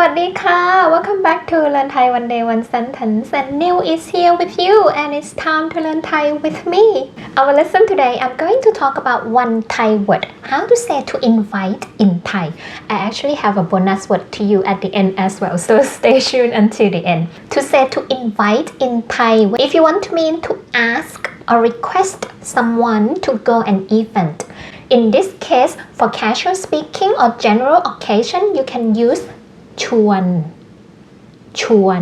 วัสดีค่ะ Welcome back to Learn Thai One Day One Sentence and Neil is here with you and it's time to learn Thai with me Our lesson today I'm going to talk about one Thai word how to say to invite in Thai I actually have a bonus word to you at the end as well so stay tuned until the end to say to invite in Thai if you want to mean to ask or request someone to go an event in this case for casual speaking or general occasion you can use ชวน ชวน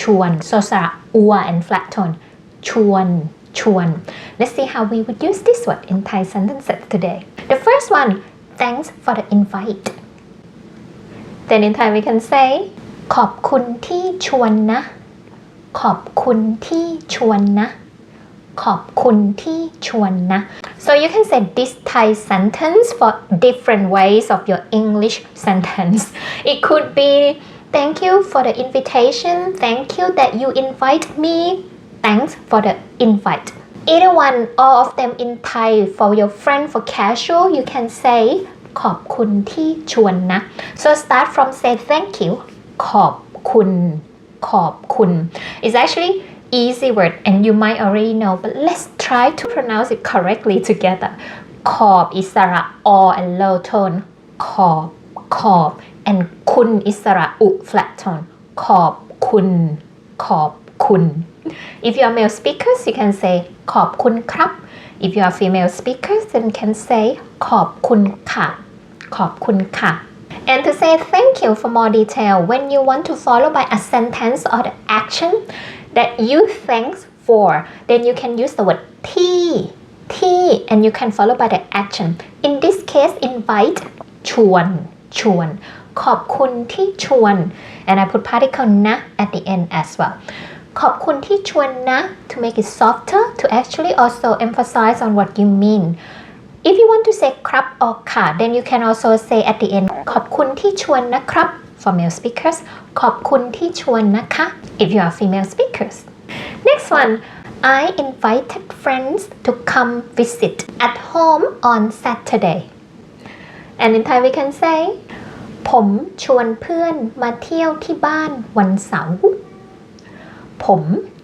ชวน so สระ ua and flat tone ชวน ชวน let's see how we would use this word in Thai sentences today the first one thanks for the invite then in Thai we can say ขอบคุณที่ชวนนะ ขอบคุณที่ชวนนะ ขอบคุณที่ชวนนะ so you can say this Thai sentence for different ways of your English sentence it could be thank you for the invitation thank you that you invite me thanks for the invite either one all of them in Thai for your friend for casual you can say ขอบคุณที่ชวนนะ so start from say thank you ขอบคุณ ขอบคุณ it's actually easy word and you might already know but let's try to pronounce it correctly together ขอบอิสระ or and low tone ขอบขอบ and คุณอิสระอุ flat tone ขอบคุณ ขอบคุณ if you are male speakers you can say ขอบคุณครับ if you are female speakers then can say ขอบคุณค่ะ ขอบคุณค่ะ and to say thank you for more detail when you want to follow by a sentence or the action that you thanks for then you can use the word ที่ที่ and you can follow by the action in this case invite ชวน ชวน ขอบคุณที่ชวน and I put particle นะ at the end as well ขอบคุณที่ชวนนะ to make it softer to actually also emphasize on what you mean if you want to say ครับ or ค่ะ then you can also say at the end ขอบคุณที่ชวนนะครับ for male speakers ขอบคุณที่ชวนนะคะ if you are female speakers Next one I invited friends to come visit at home on Saturday and in Thai we can say ผมชวนเพื่อนมาเที่ยวที่บ้านวันเสาร์ ผม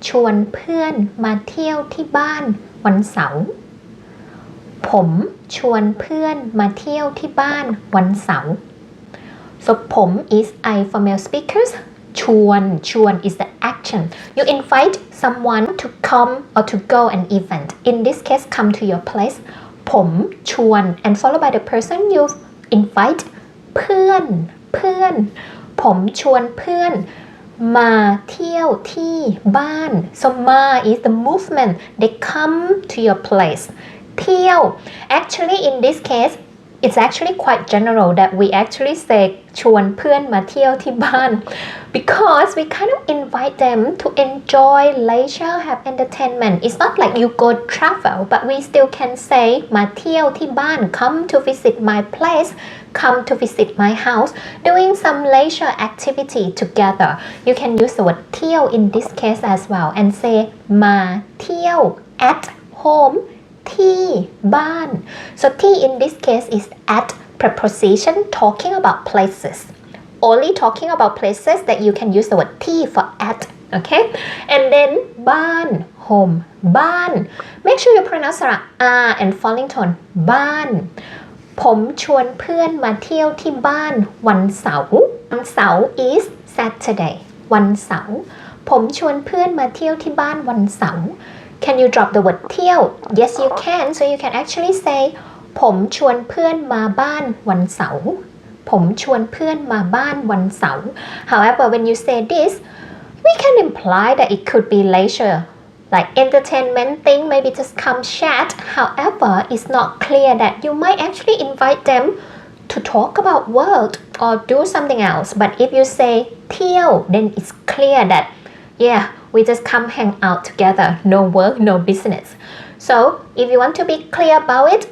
ชวนเพื่อนมาเที่ยวที่บ้านวันเสาร์ ผมชวนเพื่อนมาเที่ยวที่บ้านวันเสาร์ so ผม is I for male speakers ชวนชวน is the action you invite someone to come or to go an event in this case come to your place ผมชวน and followed by the person you invite เพื่อน เพื่อน ผมชวนเพื่อน มาเที่ยวที่บ้าน so มา is the movement they come to your place เที่ยว actually in this case it's actually quite general that we actually say ชวนเพื่อนมาเที่ยวที่บ้าน because we kind of invite them to enjoy leisure have entertainment it's not like you go travel but we still can say มาเที่ยวที่บ้าน come to visit my place come to visit my house doing some leisure activity together you can use the word เที่ยว in this case as well and say มาเที่ยว at home ที่บ้าน so ที่ in this case is at preposition talking about places only talking about places that you can use the word ที่ for at okay and then บ้าน home บ้าน make sure you pronounce ระ r and falling tone บ้าน ผมชวนเพื่อนมาเที่ยวที่บ้านวันเสาร์วันเสาร์ is Saturday วันเสาร์ผมชวนเพื่อนมาเที่ยวที่บ้านวันเสาร์ Can you drop the word เที่ยว Yes you can so you can actually say ผมชวนเพื่อนมาบ้านวันเสาร์ ผมชวนเพื่อนมาบ้านวันเสาร์ However when you say this we can imply that it could be leisure like entertainment thing maybe just come chat however it's not clear that you might actually invite them to talk about world or do something else but if you say เที่ยว then it's clear that yeah we just come hang out together no work no business so if you want to be clear about it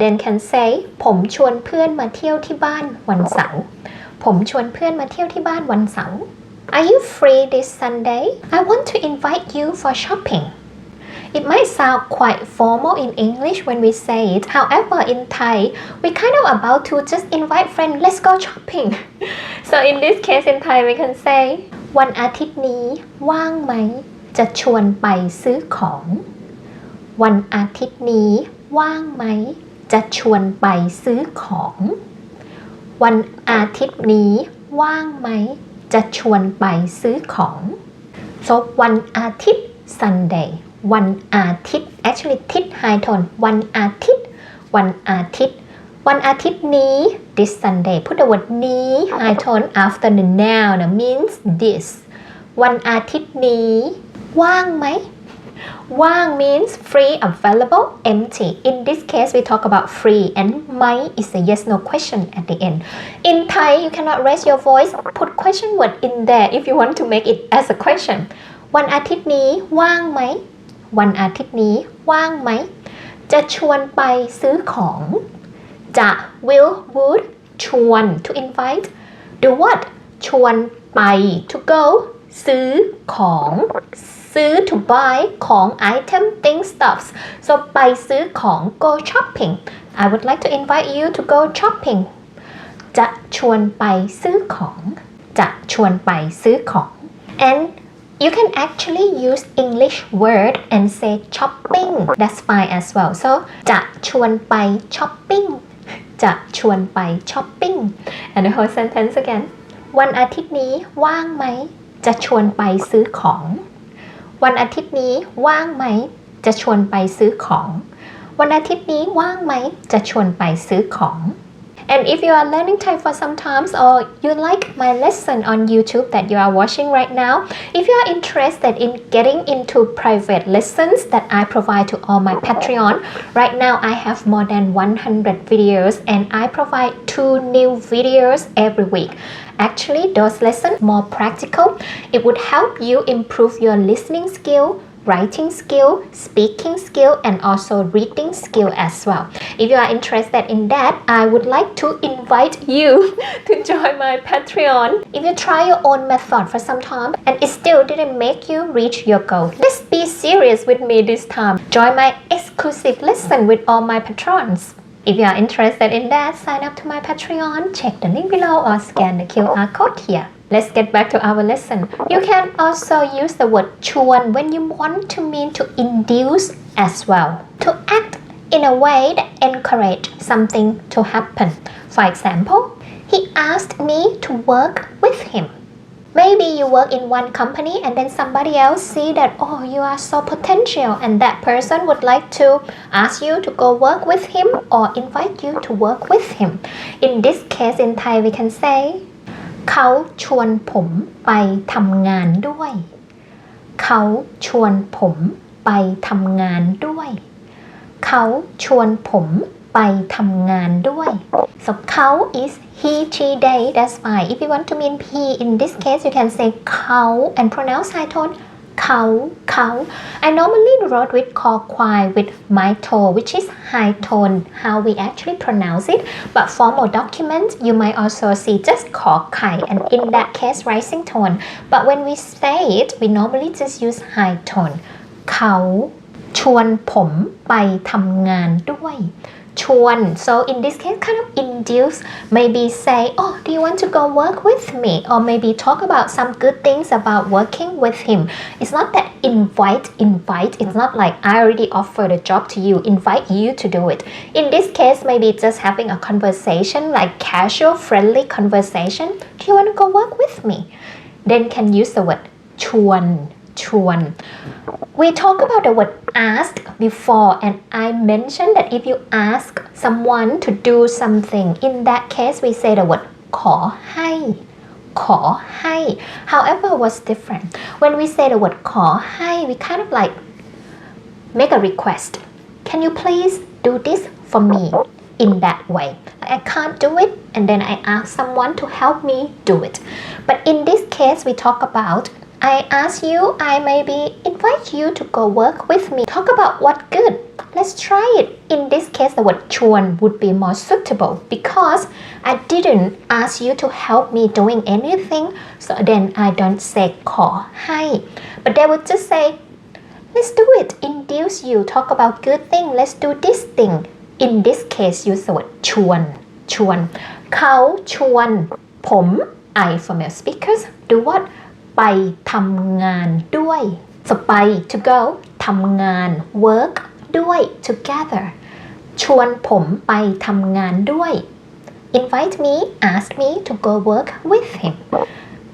then can say ผมชวนเพื่อนมาเที่ยวที่บ้านวันเสาร์ ผมชวนเพื่อนมาเที่ยวที่บ้านวันเสาร์ Are you free this Sunday? I want to invite you for shopping. It might sound quite formal in English when we say it. However, in Thai, we kind of about to just invite friends, let's go shopping. so in this case in Thai, we can say วันอาทิตย์นี้ว่างไหม จะชวนไปซื้อของ วันอาทิตย์นี้ว่างไหม จะชวนไปซื้อของ วันอาทิตย์นี้ว่างไหม จะชวนไปซื้อของ so วันอาทิตย์ Sunday วันอาทิตย์ actually ทิศ high tone วันอาทิตย์ วันอาทิตย์ วันอาทิตย์นี้ this Sunday put the word นี้ high tone after the noun means this วันอาทิตย์นี้ ว่างไหม ว่าง means free available empty in this case we talk about free and ไหม is a yes no question at the end in Thai you cannot raise your voice put question word in there if you want to make it as a question วันอาทิตย์นี้ว่างไหม วันอาทิตย์นี้ว่างไหม จะชวนไปซื้อของ จะ will would ชวน to invite do what ชวนไป to go ซื้อของ ซื้อ to buy ของ item things stuffs so ไปซื้อของ go shopping I would like to invite you to go shopping จะชวนไปซื้อของ จะชวนไปซื้อของ and you can actually use English word and say shopping that's fine as well so จะชวนไป shopping จะชวนไปช้อปปิ้ง and the whole sentence again วันอาทิตย์นี้ว่างไหม จะชวนไปซื้อของ วันอาทิตย์นี้ว่างไหม จะชวนไปซื้อของ วันอาทิตย์นี้ว่างไหม จะชวนไปซื้อของ And if you are learning Thai for some times or you like my lesson on YouTube that you are watching right now, if you are interested in getting into private lessons that I provide to all my Patreon, right now I have more than 100 videos and I provide two new videos every week. Actually, those lessons more practical. It would help you improve your listening skill, writing skill, speaking skill, and also reading skill as well. If you are interested in that, I would like to invite you to join my Patreon. If you try your own method for some time and it still didn't make you reach your goal, let's be serious with me this time. Join my exclusive lesson with all my patrons. If you are interested in that, sign up to my Patreon, check the link below or scan the QR code here. Let's get back to our lesson. You can also use the word chuan when you want to mean to induce as well. To act in a way that encourage something to happen. For example, he asked me to work with him. Maybe you work in one company and then somebody else see that oh you are so potential and that person would like to ask you to go work with him or invite you to work with him. In this case in Thai we can say เขาชวนผมไปทำงานด้วย เขาชวนผมไปทำงานด้วย เขาชวนผมไปทำงานด้วย so เขา is he she they that's fine if you want to mean he in this case you can say เขา and pronounce high tone เขาเขา I normally wrote with call kwai with my tone which is high tone how we actually pronounce it but formal document you might also see just call kai and in that case rising tone but when we say it we normally just use high tone เขาชวนผมไปทำงานด้วย ชวน so in this case kind of induce maybe say oh do you want to go work with me or maybe talk about some good things about working with him it's not that invite invite it's not like I already offered a job to you invite you to do it in this case maybe just having a conversation like casual friendly conversation do you want to go work with me then can use the word ชวน ชวน we talk about the word ask before and I mentioned that if you ask someone to do something in that case we say the word ขอให้ ขอให้ however was different when we say the word ขอให้ we kind of like make a request can you please do this for me in that way I can't do it and then I ask someone to help me do it but in this case we talk about I ask you, I maybe invite you to go work with me. Talk about what good. Let's try it. In this case, the word ชวน would be more suitable because I didn't ask you to help me doing anything. So then I don't say ขอให้ but they would just say let's do it induce you talk about good thing let's do this thing in this case use the word ชวน ชวน เขาชวน ผม I for male speakers do what ไปทำงานด้วย so ไป to go ทำงาน work ด้วย together ชวนผมไปทำงานด้วย invite me ask me to go work with him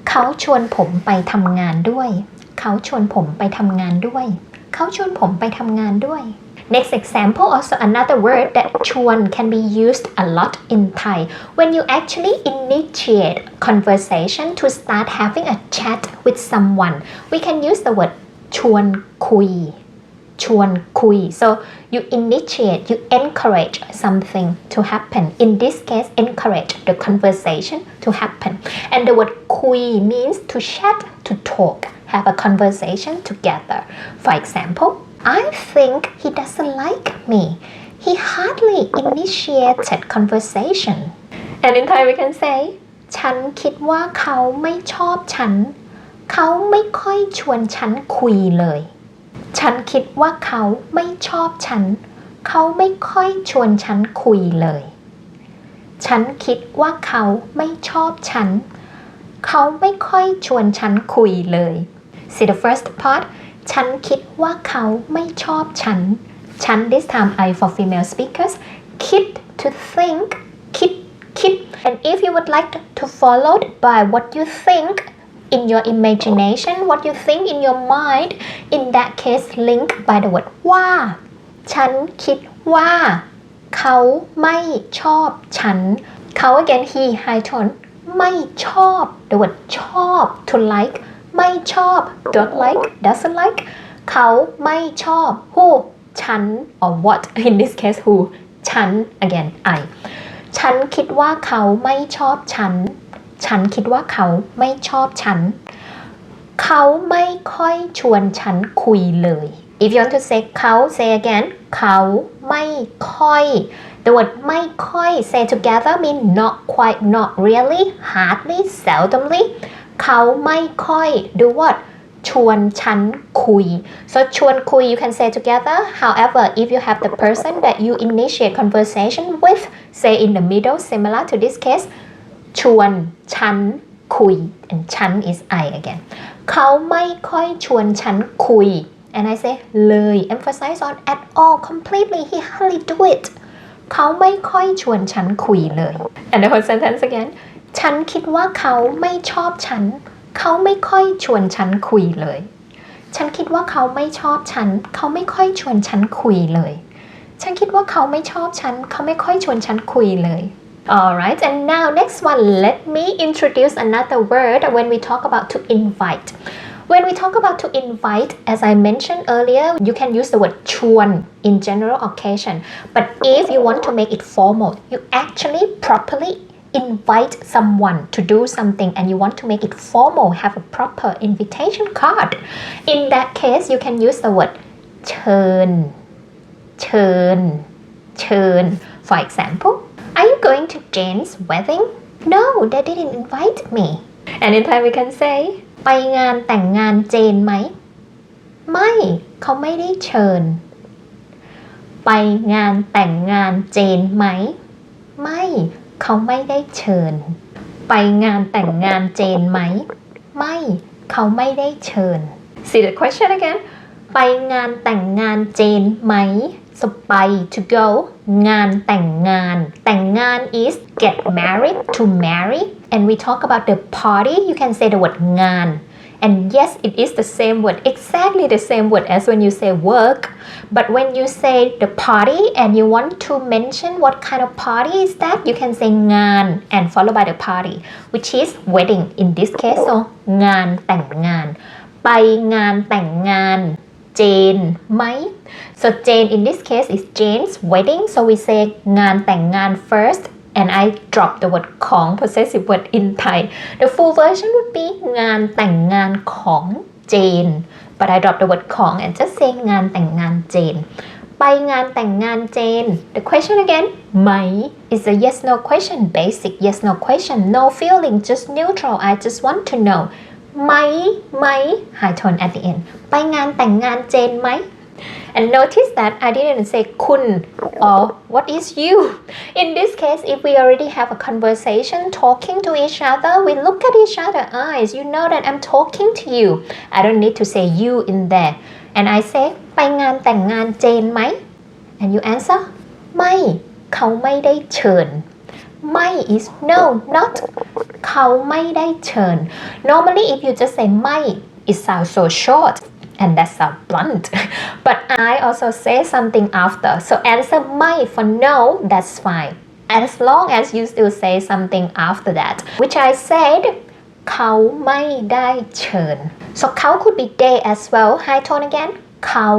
เขาชวนผมไปทำงานด้วย เขาชวนผมไปทำงานด้วย เขาชวนผมไปทำงานด้วย Next example, also another word that chuan can be used a lot in Thai. When you actually initiate conversation to start having a chat with someone, we can use the word chuan kui. Chuan kui. So you initiate, you encourage something to happen. In this case, encourage the conversation to happen. And the word kui means to chat, to talk, have a conversation together. For example, I think he doesn't like me he hardly initiated conversation and in Thai we can say ฉันคิดว่าเขาไม่ชอบฉัน เขาไม่ค่อยชวนฉันคุยเลย ฉันคิดว่าเขาไม่ชอบฉัน เขาไม่ค่อยชวนฉันคุยเลย ฉันคิดว่าเขาไม่ชอบฉัน เขาไม่ค่อยชวนฉันคุยเลย See the first part ฉันคิดว่าเขาไม่ชอบฉัน ฉัน this time I for female speakers คิด to think คิดคิด and if you would like to followed by what you think in your imagination what you think in your mind in that case link by the word ว่า ฉันคิดว่า เขาไม่ชอบฉัน เขา again he high tone ไม่ชอบ the word ชอบ to like ไม่ชอบ don't like doesn't like เขาไม่ชอบ who ฉัน or what in this case who ฉัน again I ฉันคิดว่าเขาไม่ชอบฉัน ฉันคิดว่าเขาไม่ชอบฉัน เขาไม่ค่อยชวนฉันคุยเลย if you want to say เขา say again เขาไม่ค่อย the word ไม่ค่อย say together mean not quite not really hardly seldomly เขาไม่ค่อย do what ชวนฉันคุย so ชวนคุย you can say together however if you have the person that you initiate conversation with say in the middle similar to this case ชวนฉันคุย and ฉัน is I again เขาไม่ค่อยชวนฉันคุย and I say เลย emphasize on at all completely he hardly do it เขาไม่ค่อยชวนฉันคุยเลย and the whole sentence again ฉันคิดว่าเขาไม่ชอบฉัน เขาไม่ค่อยชวนฉันคุยเลย ฉันคิดว่าเขาไม่ชอบฉัน เขาไม่ค่อยชวนฉันคุยเลย ฉันคิดว่าเขาไม่ชอบฉัน เขาไม่ค่อยชวนฉันคุยเลย Alright, and now next one, let me introduce another word when we talk about to invite. When we talk about to invite, as I mentioned earlier, you can use the word ชวน in general occasion. But if you want to make it formal, you actually properly invite someone to do something and you want to make it formal, have a proper invitation card. In that case, you can use the word เชิญ เชิญ เชิญ For example, are you going to Jane's wedding? No, they didn't invite me. And in Thai we can say ไปงานแต่งงานเจนไหม ไม่ เขาไม่ได้เชิญ ไปงานแต่งงานเจนไหม ไม่ เขาไม่ได้เชิญ ไปงานแต่งงานเจนไหม ไม่ เขาไม่ได้เชิญ See the question again ไปงานแต่งงานเจนไหม so ไป to go งานแต่งงาน แต่งงาน is get married to marry and we talk about the party you can say the word งาน and yes it is the same word exactly the same word as when you say work but when you say the party and you want to mention what kind of party is that you can say งาน and followed by the party which is wedding in this case so งานแต่งงาน ไปงานแต่งงาน เจนไหม so Jane in this case is Jane's wedding so we say งานแต่งงาน first And I drop the word ของ possessive word in Thai the full version would be งานแต่งงานของเจน but I drop the word ของ and just say งานแต่งงานเจน ไปงานแต่งงานเจน the question again ไหม is a yes no question basic yes no question no feeling just neutral I just want to know ไหมไหม high tone at the end ไปงานแต่งงานเจนไหม and notice that I didn't say คุณ or what is you in this case if we already have a conversation talking to each other we look at each other eyes you know that I'm talking to you I don't need to say you in there and I say ไปงานแต่งงานเจนไหม and you answer ไม่ เขาไม่ได้เชิญ ไม่ is no not เขาไม่ได้เชิญ normally if you just say ไม่ it sounds so short and that sounds blunt but I also say something after so answer ไม่ for no that's fine as long as you still say something after that which I said เขาไม่ได้เชิญ so เขา could be they as well high tone again เขา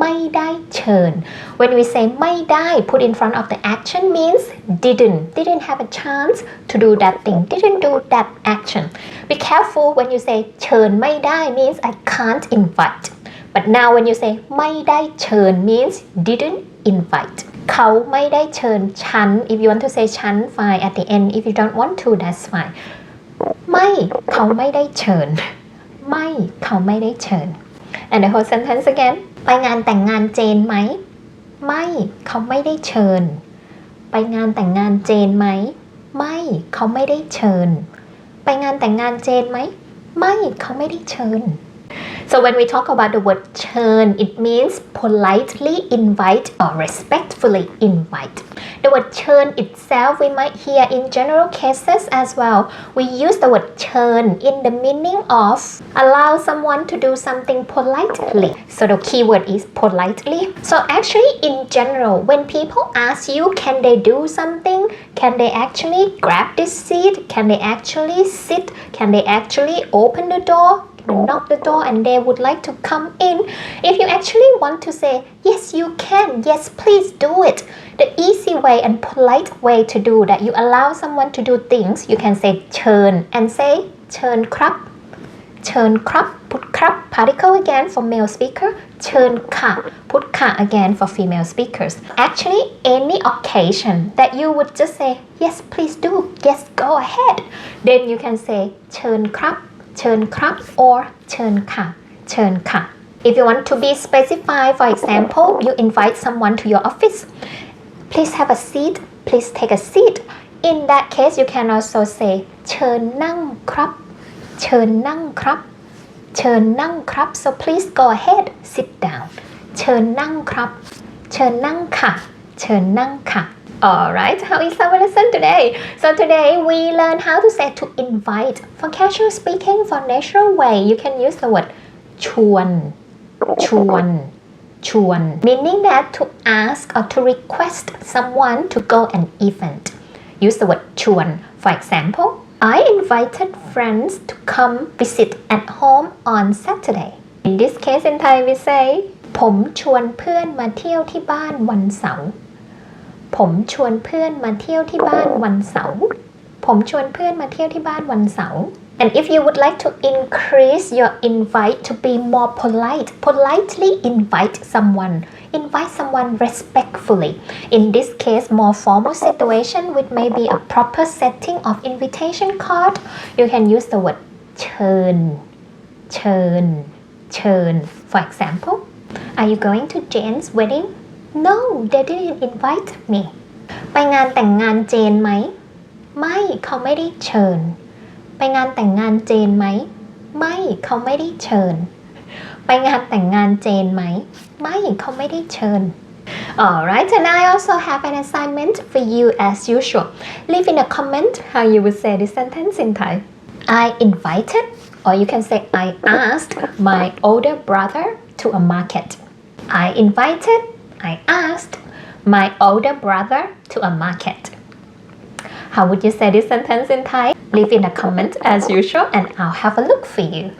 ไม่ได้เชิญ when we say ไม่ได้ put in front of the action means didn't didn't have a chance to do that thing didn't do that action be careful when you say เชิญไม่ได้ means I can't invite but now when you say ไม่ได้เชิญ means didn't invite เขาไม่ได้เชิญฉัน if you want to say ฉัน fine at the end if you don't want to that's fine ไม่เขาไม่ได้เชิญ ไม่เขาไม่ได้เชิญ and the whole sentence again ไปงานแต่งงานเจนไหม ไม่เขาไม่ได้เชิญ ไปงานแต่งงานเจนไหม ไม่เขาไม่ได้เชิญ ไปงานแต่งงานเจนไหม ไม่เขาไม่ได้เชิญ So when we talk about the word churn, it means politely invite or respectfully invite. The word churn itself we might hear in general cases as well. We use the word churn in the meaning of allow someone to do something politely. So the key word is politely. So actually in general, when people ask you can they do something, can they actually grab this seat, can they actually sit, can they actually open the door, knock the door and they would like to come in, if you actually want to say, Yes, you can, yes, please do it, the easy way and polite way to do that, you allow someone to do things, you can say turn and say turn krap, turn krap, put krap particle again for male speaker, Turn ka, put ka again for female speakers. Actually, any occasion that you would just say, Yes, please do, yes, go ahead, then you can say turn krap เชิญครับ or เชิญค่ะ เชิญค่ะ if you want to be specified for example you invite someone to your office please have a seat please take a seat in that case you can also say เชิญนั่งครับ เชิญนั่งครับ เชิญนั่งครับ so please go ahead sit down เชิญนั่งครับ เชิญนั่งค่ะ เชิญนั่งค่ะ Alright, how is our lesson today? So today we learn how to say to invite. For casual speaking, for natural way, you can use the word ชวน ชวน ชวน meaning that to ask or to request someone to go an event. Use the word ชวน For example, I invited friends to come visit at home on Saturday. In this case in Thai we say ผมชวนเพื่อนมาเที่ยวที่บ้านวันเสาร์ ผมชวนเพื่อนมาเที่ยวที่บ้านวันเสาร์ ผมชวนเพื่อนมาเที่ยวที่บ้านวันเสาร์ And if you would like to increase your invite to be more polite, politely invite someone. Invite someone respectfully. In this case, more formal situation with maybe a proper setting of invitation card, you can use the word เชิญ เชิญ เชิญ For example, are you going to Jane's wedding? No, they didn't invite me. ไปงานแต่งงานเจนไหม ไม่เขาไม่ได้เชิญ ไปงานแต่งงานเจนไหม ไม่เขาไม่ได้เชิญ ไปงานแต่งงานเจนไหม ไม่เขาไม่ได้เชิญ Alright, and I also have an assignment for you as usual. Leave in a comment how you would say this sentence in Thai. I invited, or you can say I asked my older brother to a market. I invited, I asked my older brother to a market. How would you say this sentence in Thai? Leave in a comment as usual and I'll have a look for you.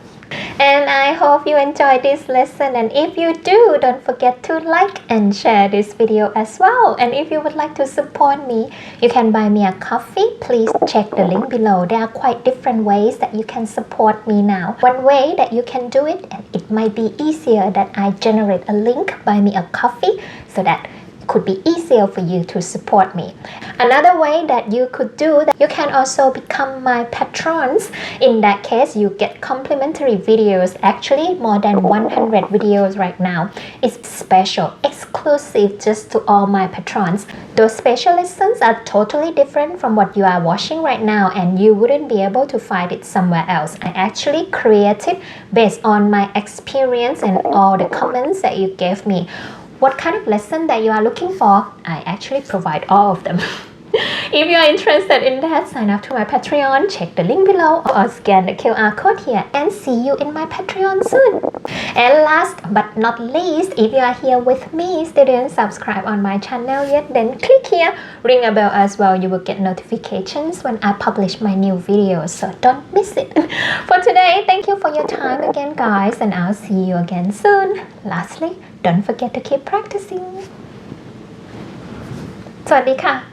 And I hope you enjoyed this lesson and if you do, don't forget to like and share this video as well. And if you would like to support me, you can buy me a coffee. Please check the link below. There are quite different ways that you can support me now. One way that you can do it, and it might be easier that I generate a link, buy me a coffee, so that could be easier for you to support me. Another way that you could do that you can also become my patrons. In that case, you get complimentary videos. Actually, more than 100 videos right now. It's special, exclusive just to all my patrons. Those special lessons are totally different from what you are watching right now, and you wouldn't be able to find it somewhere else. I actually created based on my experience and all the comments that you gave me. What kind of lesson that you are looking for? I actually provide all of them. If you are interested in that, sign up to my Patreon, check the link below or scan the QR code here and see you in my Patreon soon. And last but not least, if you are here with me, still didn't subscribe on my channel yet, then click here, ring a bell as well. You will get notifications when I publish my new videos, so don't miss it. For today, thank you for your time again, guys, and I'll see you again soon. Lastly, don't forget to keep practicing. สวัสดีค่ะ